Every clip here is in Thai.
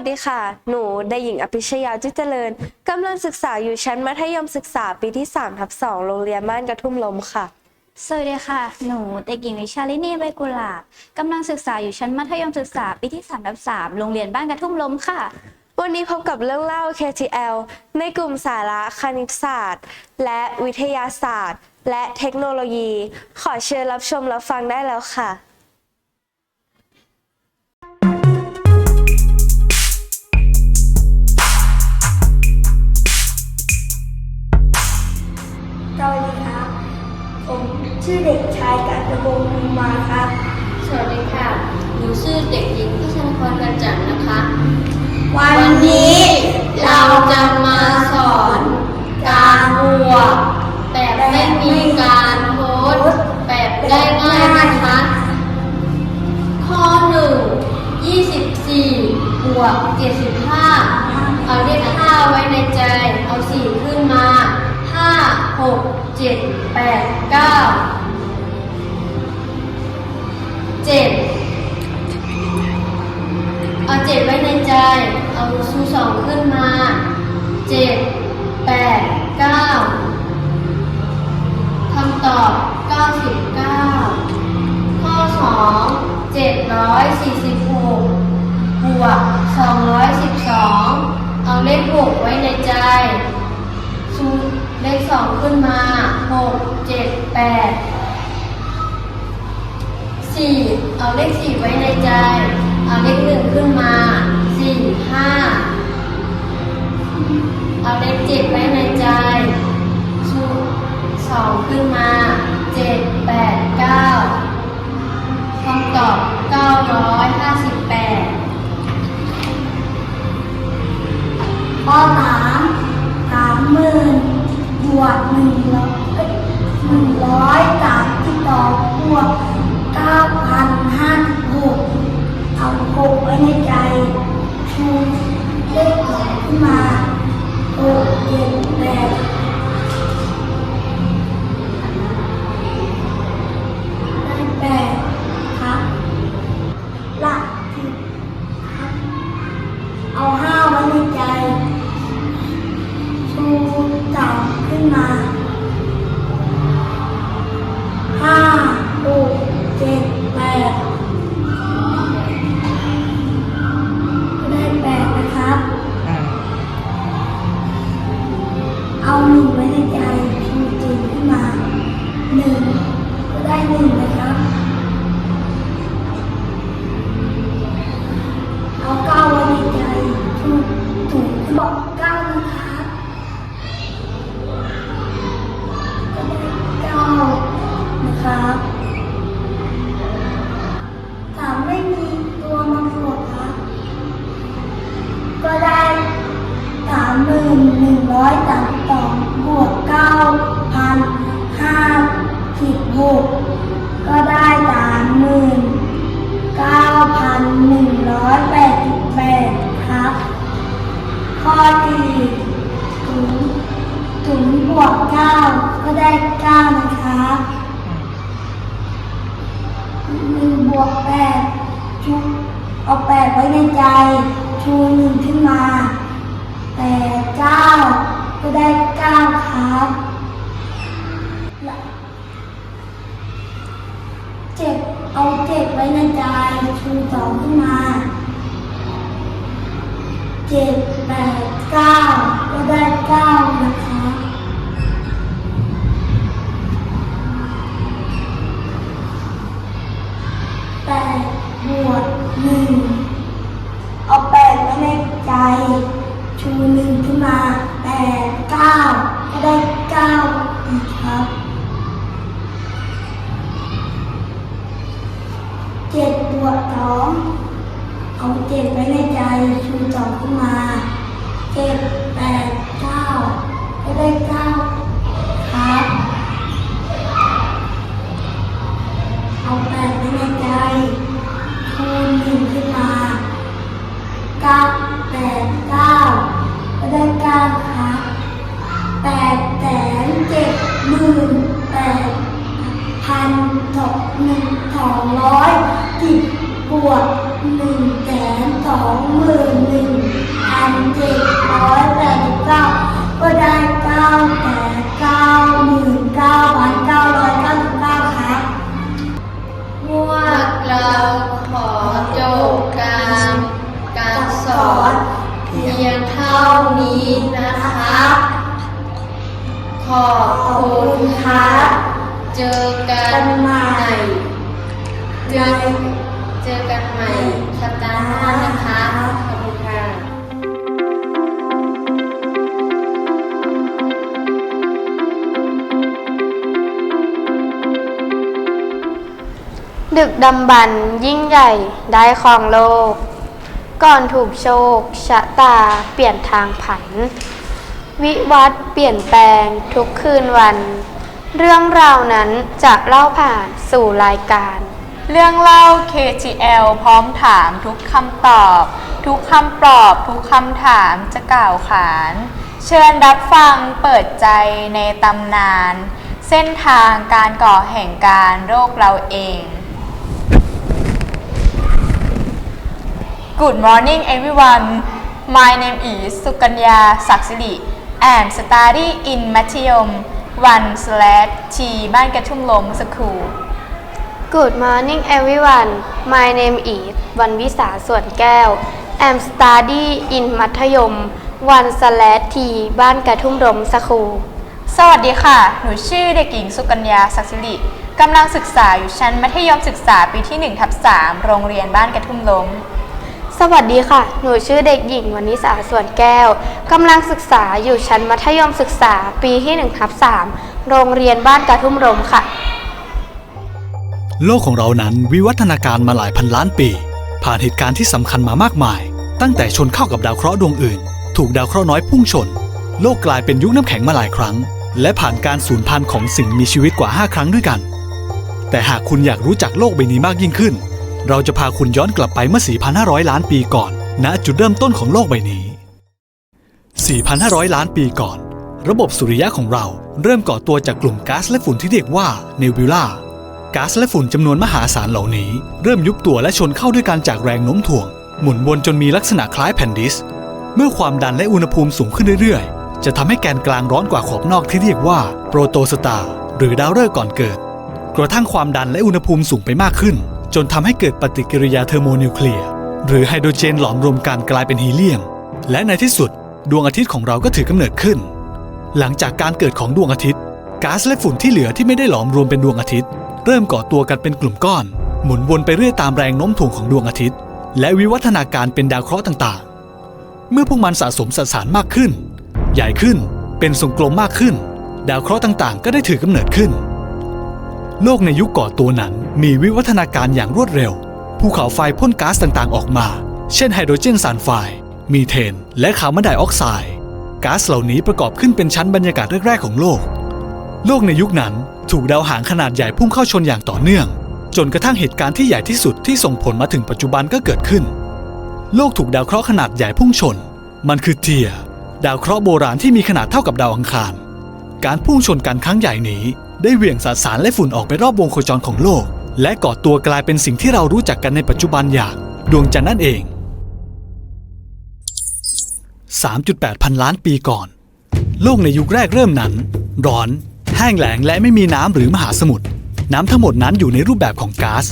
วัสดีค่ะ หนูได้หญิงอภิชยาจุเจริญ กำลังศึกษาอยู่ชั้นมัธยมศึกษาปีที่3ทับ2โรงเรียนบ้านกระทุ่มลมค่ะ สวัสดีค่ะ หนูเด็กหญิงวิชาลินีใบกุหลาบกำลังศึกษาอยู่ชั้นมัธยมศึกษาปีที่3ทับ3โรงเรียนบ้านกระทุ่มล้มค่ะ วันนี้พบกับเรื่องเล่า KTL ในกลุ่มสาระคณิตศาสตร์ และวิทยาศาสตร์ และเทคโนโลยี ขอเชิญรับชมรับฟังได้แล้วค่ะ ชื่อเด็กชายกัตพงศ์ภูมิมาครับ สวัสดีค่ะ หนูชื่อเด็กหญิงพิชญพรกระจันนะคะ วันนี้เราจะมาสอนการบวกแบบไม่มีการโพสต์แบบได้ง่ายนะคะ ข้อ1 24บสี่บวก75เอาเลข5ไว้ในใจ เอา4ขึ้นมา5 6 7 8 9 7เก้า เอาเจ็ดไว้ในใจ เอาชูสองขึ้นมา เจ็ดแปดเก้าคำตอบเก้าสิบเก้าข้อสองเจ็ดร้อยสี่สิบหกบวกสองร้อยสิบสองเอาเลขหกไว้ในใจชูเลขสองขึ้นมาหกเจ็ดแปดสี่ เอาเลขสี่ไว้ในใจ เอาเลขหนึ่งขึ้นมาสี่ห้าเอาเลขเจ็ดไว้ในใจชูสองขึ้นมาเจ็ดแปดเก้าคำตอบเก้าร้อยห้าสิบแปดข้อสามสามหมื่นบวกหนึ่งร้อยหนึ่งร้อยสามสิบสองบวก เก้าพันห้าสิบหกเอาหกไว้ในใจชูเลขสองขึ้นมาหกเจ็ดามหมื่นหนึ่งร้อยสามสองบวกเก้าพันห้าสิบหกก็ได้สามหมื่นเก้าพันหนึ่งร้อยแปดสิบแปดครับ ข้อที่ถุงถุงบวกเก้าก็ได้เก้านะคะหนึ่งบวกแปดชุบเอาแปดไว้ในใจ ชู 1 ขึ้นมา 8 9 ก็ได้ 9 ครับ เจ็ดเอาเจ็ดไว้ในใจชูสองขึ้นมาเจ็ดแปดเก้าก็ได้เก้านะคะแปดบวกหนึ่งเอาแปดไว้ในใจ ชูหนึ่งขึ้นมาแปดเก้าก็ได้เก้าอีกครับเจ็ดบวกสองเอาเจ็ดไว้ในใจชูสองขึ้นมาเจ็ดแปด ขอบคุณครับ เจอกันใหม่เจอเจอกันใหม่สัปดาห์หน้านะคะขอบคุณค่ะดึกดำบรรยิ่งใหญ่ได้ครองโลก ก่อนถูกโชคชะตาเปลี่ยนทางผัน วิวัฒน์เปลี่ยนแปลงทุกคืนวัน เรื่องราวนั้นจะเล่าผ่านสู่รายการ เรื่องเล่า KGL พร้อมถามทุกคำตอบ ทุกคำปลอบทุกคำถามจะกล่าวขาน เชิญรับฟังเปิดใจในตำนาน เส้นทางการก่อแห่งการโรคเราเอง Good morning everyone My name is สุกัญญาศักดิ์สิริ and study in มัธยม1 slash T บ้านกระทุ่มลมสคูล Good morning everyone My name is วันวิสาส่วนแก้ว I'm study in มัธยมวันสแลทีบ้านกระทุ่มรมสคูล สวัสดีค่ะ หนูชื่อเด็กหญิงสุกัญญาศักดิ์สิริกำลังศึกษาอยู่ชั้นมัธยมศึกษาปีที่1ทับ3โรงเรียนบ้านกระทุ่มล้ม สวัสดีค่ะ หนูชื่อเด็กหญิงวนิสาส่วนแก้ว กำลังศึกษาอยู่ชั้นมัธยมศึกษาปีที่1ทับ3โรงเรียนบ้านกระทุ่มรมค่ะ โลกของเรานั้นวิวัฒนาการมาหลายพันล้านปี ผ่านเหตุการณ์ที่สำคัญมามากมาย ตั้งแต่ชนเข้ากับดาวเคราะห์ดวงอื่น ถูกดาวเคราะห์น้อยพุ่งชน โลกกลายเป็นยุคน้ำแข็งมาหลายครั้ง และผ่านการสูญพันธุ์ของสิ่งมีชีวิตกว่า 5 ครั้งด้วยกัน แต่หากคุณอยากรู้จักโลกใบนี้มากยิ่งขึ้น เราจะพาคุณย้อนกลับไปเมื่อ 4,500 ล้านปีก่อน ณ จุดเริ่มต้นของโลกใบนี้ 4,500 ล้านปีก่อน ระบบสุริยะของเราเริ่มก่อตัวจากกลุ่มก๊าซและฝุ่นที่เรียกว่าเนบิวลาก๊าซและฝุ่นจำนวนมหาศาลเหล่านี้ เริ่มยุบตัวและชนเข้าด้วยกันจากแรงโน้มถ่วง หมุนวนจนมีลักษณะคล้ายแผ่นดิส เมื่อความดันและอุณหภูมิสูงขึ้นเรื่อยๆ จะทำให้แกนกลางร้อนกว่าขอบนอกที่เรียกว่าโปรโตสตาร์หรือดาวฤกษ์ก่อนเกิด กระทั่งความดันและอุณหภูมิสูงไปมากขึ้น จนทำให้เกิดปฏิกิริยาเทอร์โมนิวเคลียร์หรือไฮโดรเจนหลอมรวมกันกลายเป็นฮีเลียม และในที่สุด ดวงอาทิตย์ของเราก็ถือกำเนิดขึ้น หลังจากการเกิดของดวงอาทิตย์ก๊าซและฝุ่นที่เหลือที่ไม่ได้หลอมรวมเป็นดวงอาทิตย์ เริ่มก่อตัวกันเป็นกลุ่มก้อน หมุนวนไปเรื่อยตามแรงโน้มถ่วงของดวงอาทิตย์ และวิวัฒนาการเป็นดาวเคราะห์ต่างๆ เมื่อพวกมันสะสมสสารมากขึ้น ใหญ่ขึ้นเป็นทรงกลมมากขึ้น ดาวเคราะห์ต่างๆ ก็ได้ถือกำเนิดขึ้น โลกในยุคก่อตัวนั้นมีวิวัฒนาการอย่างรวดเร็ว ภูเขาไฟพ่นก๊าซต่างๆ ออกมา เช่นไฮโดรเจนซัลไฟด์มีเทน และคาร์บอนไดออกไซด์ก๊าซเหล่านี้ประกอบขึ้นเป็นชั้นบรรยากาศแรกๆของโลก โลกในยุคนั้นถูกดาวหางขนาดใหญ่พุ่งเข้าชนอย่างต่อเนื่อง จนกระทั่งเหตุการณ์ที่ใหญ่ที่สุดที่ส่งผลมาถึงปัจจุบันก็เกิดขึ้น โลกถูกดาวเคราะห์ขนาดใหญ่พุ่งชน มันคือเทีย ดาวเคราะห์โบราณที่มีขนาดเท่ากับดาวอังคาร การพุ่งชนกันครั้งใหญ่นี้ ได้เหวี่ยงสสารและฝุ่นออกไปรอบวงโคจรของโลก และก่อตัวกลายเป็นสิ่งที่เรารู้จักกันในปัจจุบันอย่าง ดวงจันทร์นั่นเอง 3.8 พันล้านปีก่อน โลกในยุคแรกเริ่มนั้น ร้อน แห้งแล้งและไม่มีน้ำหรือมหาสมุทรน้ำทั้งหมดนั้นอยู่ในรูปแบบของก๊าซ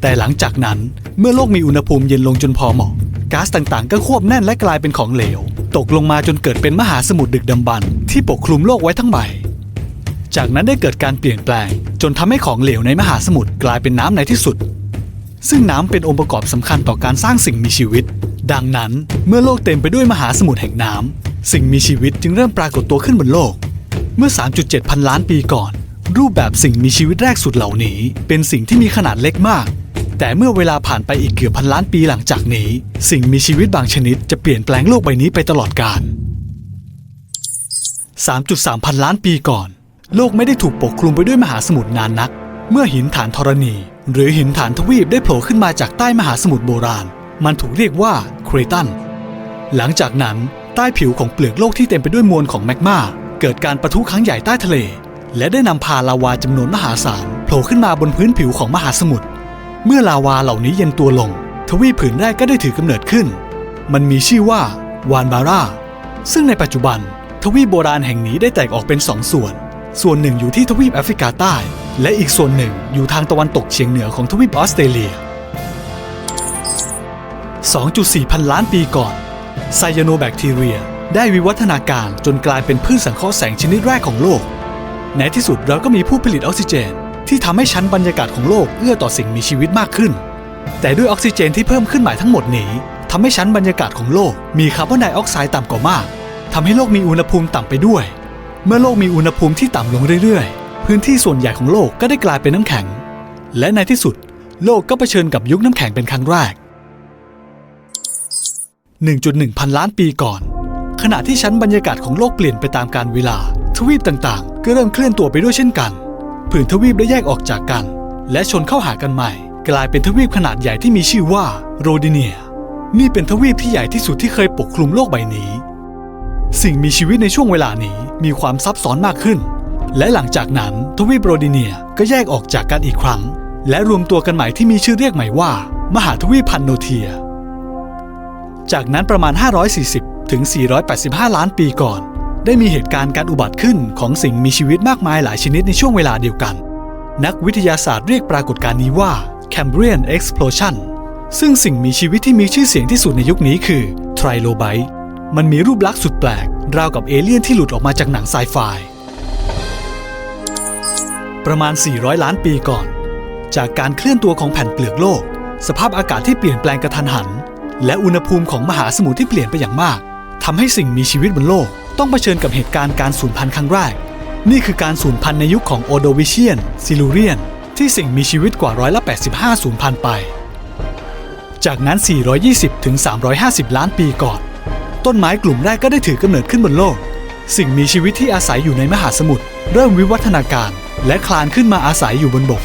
แต่หลังจากนั้นเมื่อโลกมีอุณหภูมิเย็นลงจนพอเหมาะก๊าซต่างๆ ก็ควบแน่นและกลายเป็นของเหลว ตกลงมาจนเกิดเป็นมหาสมุทรดึกดำบรรพ์ที่ปกคลุมโลกไว้ทั้งใบ จากนั้นได้เกิดการเปลี่ยนแปลง จนทำให้ของเหลวในมหาสมุทรกลายเป็นน้ำในที่สุด ซึ่งน้ำเป็นองค์ประกอบสำคัญต่อการสร้างสิ่งมีชีวิต ดังนั้นเมื่อโลกเต็มไปด้วยมหาสมุทรแห่งน้ำสิ่งมีชีวิตจึงเริ่มปรากฏตัวขึ้นบนโลก เมื่อ 3.7 พันล้านปีก่อน รูปแบบสิ่งมีชีวิตแรกสุดเหล่านี้ เป็นสิ่งที่มีขนาดเล็กมาก แต่เมื่อเวลาผ่านไปอีกเกือบพันล้านปีหลังจากนี้ สิ่งมีชีวิตบางชนิดจะเปลี่ยนแปลงโลกใบนี้ไปตลอดกาล3.3 พันล้านปีก่อน โลกไม่ได้ถูกปกคลุมไปด้วยมหาสมุทรนานนัก เมื่อหินฐานธรณี หรือหินฐานทวีปได้โผล่ขึ้นมาจากใต้มหาสมุทรโบราณ มันถูกเรียกว่าเครตัน หลังจากนั้นใต้ผิวของเปลือกโลกที่เต็มไปด้วยมวลของแมกมาเกิดการประทุครั้งใหญ่ใต้ทะเล และได้นำพาลาวาจำนวนมหาศาลโผล่ขึ้นมาบนพื้นผิวของมหาสมุทรเมื่อลาวาเหล่านี้เย็นตัวลง ทวีปผืนแรกก็ได้ถือกำเนิดขึ้น มันมีชื่อว่าวานบาร่าซึ่งในปัจจุบัน ทวีปโบราณแห่งนี้ได้แตกออกเป็นสองส่วน ส่วนหนึ่งอยู่ที่ทวีปแอฟริกาใต้ และอีกส่วนหนึ่งอยู่ทางตะวันตกเฉียงเหนือของทวีปออสเตรเลีย 2.4 พันล้านปีก่อนไซยาโนแบคทีเรีย ได้วิวัฒนาการจนกลายเป็นพืชสังเคราะห์แสงชนิดแรกของโลก ในที่สุดเราก็มีผู้ผลิตออกซิเจน ที่ทำให้ชั้นบรรยากาศของโลกเอื้อต่อสิ่งมีชีวิตมากขึ้น แต่ด้วยออกซิเจนที่เพิ่มขึ้นใหม่ทั้งหมดนี้ทำให้ชั้นบรรยากาศของโลก มีคาร์บอนไดออกไซด์ต่ำกว่ามากทำให้โลกมีอุณหภูมิต่ำไปด้วย เมื่อโลกมีอุณหภูมิที่ต่ำลงเรื่อยๆ พื้นที่ส่วนใหญ่ของโลกก็ได้กลายเป็นน้ำแข็ง และในที่สุด โลกก็เผชิญกับยุคน้ำแข็งเป็นครั้งแรก 1.1 พันล้านปีก่อน ขณะที่ชั้นบรรยากาศของโลกเปลี่ยนไปตามกาลเวลา ทวีปต่างๆ ก็เริ่มเคลื่อนตัวไปด้วยเช่นกัน ผืนทวีปได้แยกออกจากกัน และชนเข้าหากันใหม่ กลายเป็นทวีปขนาดใหญ่ที่มีชื่อว่าโรดิเนีย นี่เป็นทวีปที่ใหญ่ที่สุดที่เคยปกคลุมโลกใบนี้ สิ่งมีชีวิตในช่วงเวลานี้มีความซับซ้อนมากขึ้น และหลังจากนั้นทวีปโรดิเนียก็แยกออกจากกันอีกครั้ง และรวมตัวกันใหม่ที่มีชื่อเรียกใหม่ว่า มหาทวีปพันโนเทีย จากนั้นประมาณ 540 ถึง 485 ล้านปีก่อน ได้มีเหตุการณ์การอุบัติขึ้นของสิ่งมีชีวิตมากมายหลายชนิดในช่วงเวลาเดียวกัน นักวิทยาศาสตร์เรียกปรากฏการณ์นี้ว่า Cambrian Explosion ซึ่งสิ่งมีชีวิตที่มีชื่อเสียงที่สุดในยุคนี้คือ Trilobite มันมีรูปลักษณ์สุดแปลก ราวกับเอเลี่ยนที่หลุดออกมาจากหนังไซไฟ ประมาณ 400 ล้านปีก่อน จากการเคลื่อนตัวของแผ่นเปลือกโลก สภาพอากาศที่เปลี่ยนแปลงกระทันหัน และอุณหภูมิของมหาสมุทรที่เปลี่ยนไปอย่างมากทำให้สิ่งมีชีวิตบนโลก ต้องเผชิญกับเหตุการณ์การสูญพันธุ์ครั้งแรก นี่คือการสูญพันธุ์ในยุคของโอโดวิเชียนซิลูเรียน ที่สิ่งมีชีวิตกว่าร้อยละ85สูญพันธุ์ไป จากนั้น 420ถึง350 ล้านปีก่อน ต้นไม้กลุ่มแรกก็ได้ถือกำเนิดขึ้นบนโลก สิ่งมีชีวิตที่อาศัยอยู่ในมหาสมุทรเริ่มวิวัฒนาการ และคลานขึ้นมาอาศัยอยู่บนบก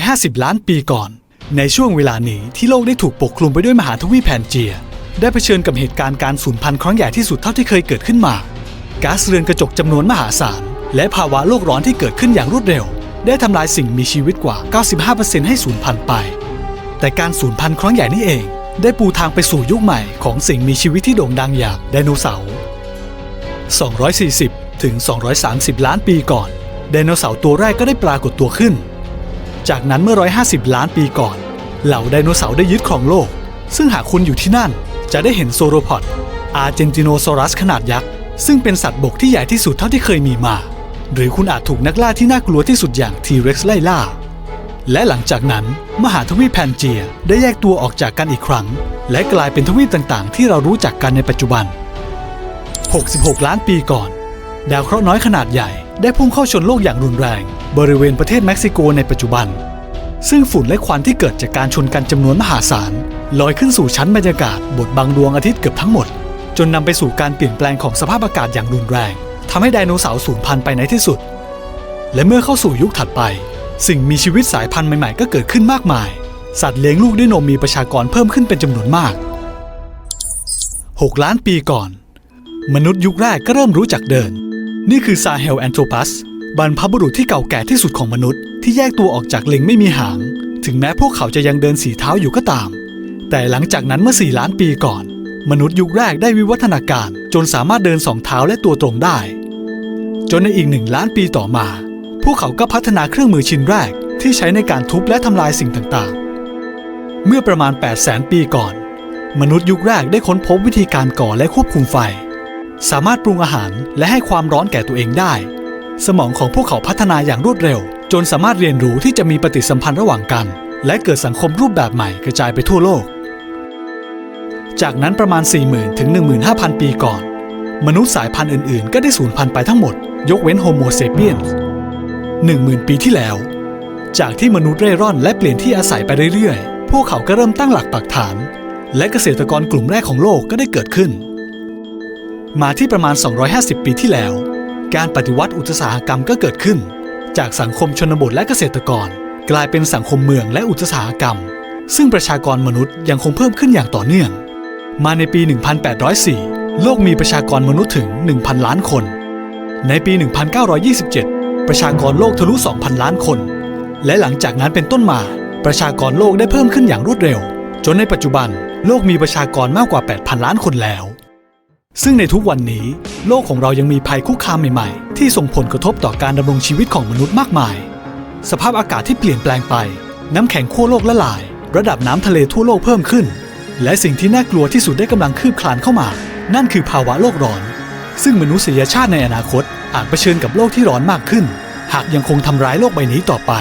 250 ล้านปีก่อน ในช่วงเวลานี้ที่โลกได้ถูกปกคลุมไปด้วยมหาทวีปแพนเจีย ได้เผชิญกับเหตุการณ์การสูญพันธุ์ครั้งใหญ่ที่สุดเท่าที่เคยเกิดขึ้นมาก๊าซเรือนกระจกจำนวนมหาศาล และภาวะโลกร้อนที่เกิดขึ้นอย่างรวดเร็ว ได้ทำลายสิ่งมีชีวิตกว่า 95%ให้สูญพันธุ์ไป แต่การสูญพันธุ์ครั้งใหญ่นี้เอง ได้ปูทางไปสู่ยุคใหม่ของสิ่งมีชีวิตที่โด่งดังอย่างไดโนเสาร์ 240 ถึง 230 ล้านปีก่อน ไดโนเสาร์ตัวแรกก็ได้ปรากฏตัวขึ้น จากนั้นเมื่อ 150 ล้านปีก่อน เหล่าไดโนเสาร์ได้ยึดครองโลก ซึ่งหากคุณอยู่ที่นั่นจะได้เห็นโซโรพอดอาร์เจนติโนซอรัสขนาดยักษ์ ซึ่งเป็นสัตว์บกที่ใหญ่ที่สุดเท่าที่เคยมีมา หรือคุณอาจถูกนักล่าที่น่ากลัวที่สุดอย่างทีเร็กซ์ไล่ล่า และหลังจากนั้นมหาทวีปแพนเจียได้แยกตัวออกจากกันอีกครั้ง และกลายเป็นทวีปต่างๆ ที่เรารู้จักกันในปัจจุบัน 66 ล้านปีก่อน ดาวเคราะห์น้อยขนาดใหญ่ได้พุ่งเข้าชนโลกอย่างรุนแรง บริเวณประเทศเม็กซิโกในปัจจุบัน ซึ่งฝุ่นและควันที่เกิดจากการชนกันจำนวนมหาศาลลอยขึ้นสู่ชั้นบรรยากาศบดบังดวงอาทิตย์เกือบทั้งหมด จนนำไปสู่การเปลี่ยนแปลงของสภาพอากาศอย่างรุนแรงทำให้ไดโนเสาร์สูญพันธุ์ไปในที่สุด และเมื่อเข้าสู่ยุคถัดไป สิ่งมีชีวิตสายพันธุ์ใหม่ๆ ก็เกิดขึ้นมากมาย สัตว์เลี้ยงลูกด้วยนมมีประชากรเพิ่มขึ้นเป็นจำนวนมาก 6 ล้านปีก่อน มนุษย์ยุคแรกก็เริ่มรู้จักเดิน นี่คือซาเฮลแอนโทรปัสบรรพบุรุษที่เก่าแก่ที่สุดของมนุษย์ ที่แยกตัวออกจากลิงไม่มีหาง ถึงแม้พวกเขาจะยังเดินสีเท้าอยู่ก็ตาม แต่หลังจากนั้นเมื่อ 4 ล้านปีก่อน มนุษย์ยุคแรกได้วิวัฒนาการ จนสามารถเดินสองเท้าและตัวตรงได้ จนในอีกหนึ่งล้านปีต่อมา พวกเขาก็พัฒนาเครื่องมือชิ้นแรกที่ใช้ในการทุบและทำลายสิ่งต่างๆ เมื่อประมาณ 8 0 0แสนปีก่อน มนุษย์ยุคแรกได้ค้นพบวิธีการก่อและควบคุมไฟ สามารถปรุงอาหารและให้ความร้อนแก่ตัวเองได้ สมองของพวกเขาพัฒนาอย่างรวดเร็ว จนสามารถเรียนรู้ที่จะมีปฏิสัมพันธ์ระหว่างกัน และเกิดสังคมรูปแบบใหม่กระจายไปทั่วโลก จากนั้นประมาณ 40,000 ถึง 15,000 ปีก่อน มนุษย์สายพันธุ์อื่นๆ ก็ได้สูญพันธุ์ไปทั้งหมด ยกเว้นโฮโมเซเปียน 10,000 ปีที่แล้ว จากที่มนุษย์เร่ร่อนและเปลี่ยนที่อาศัยไปเรื่อยๆ พวกเขาก็เริ่มตั้งหลักปักฐาน และเกษตรกรกลุ่มแรกของโลกก็ได้เกิดขึ้น มาที่ประมาณ 250 ปีที่แล้ว การปฏิวัติอุตสาหกรรมก็เกิดขึ้น จากสังคมชนบทและเกษตรกร กลายเป็นสังคมเมืองและอุตสาหกรรม ซึ่งประชากรมนุษย์ยังคงเพิ่มขึ้นอย่างต่อเนื่อง มาในปี 1804 โลกมีประชากรมนุษย์ถึง 1,000 ล้านคน ในปี 1927 ประชากรโลกทะลุ 2,000 ล้านคน และหลังจากนั้นเป็นต้นมา ประชากรโลกได้เพิ่มขึ้นอย่างรวดเร็ว จนในปัจจุบันโลกมีประชากรมากกว่า 8,000 ล้านคนแล้ว ซึ่งในทุกวันนี้ โลกของเรายังมีภัยคุกคามใหม่ๆ ที่ส่งผลกระทบต่อการดำรงชีวิตของมนุษย์มากมาย สภาพอากาศที่เปลี่ยนแปลงไป น้ำแข็งขั้วโลกละลาย ระดับน้ำทะเลทั่วโลกเพิ่มขึ้น และสิ่งที่น่ากลัวที่สุดได้กำลังคืบคลานเข้ามา นั่นคือภาวะโลกร้อน ซึ่งมนุษยชาติในอนาคต อาจเผชิญกับโลกที่ร้อนมากขึ้น หากยังคงทำร้ายโลกใบนี้ต่อไป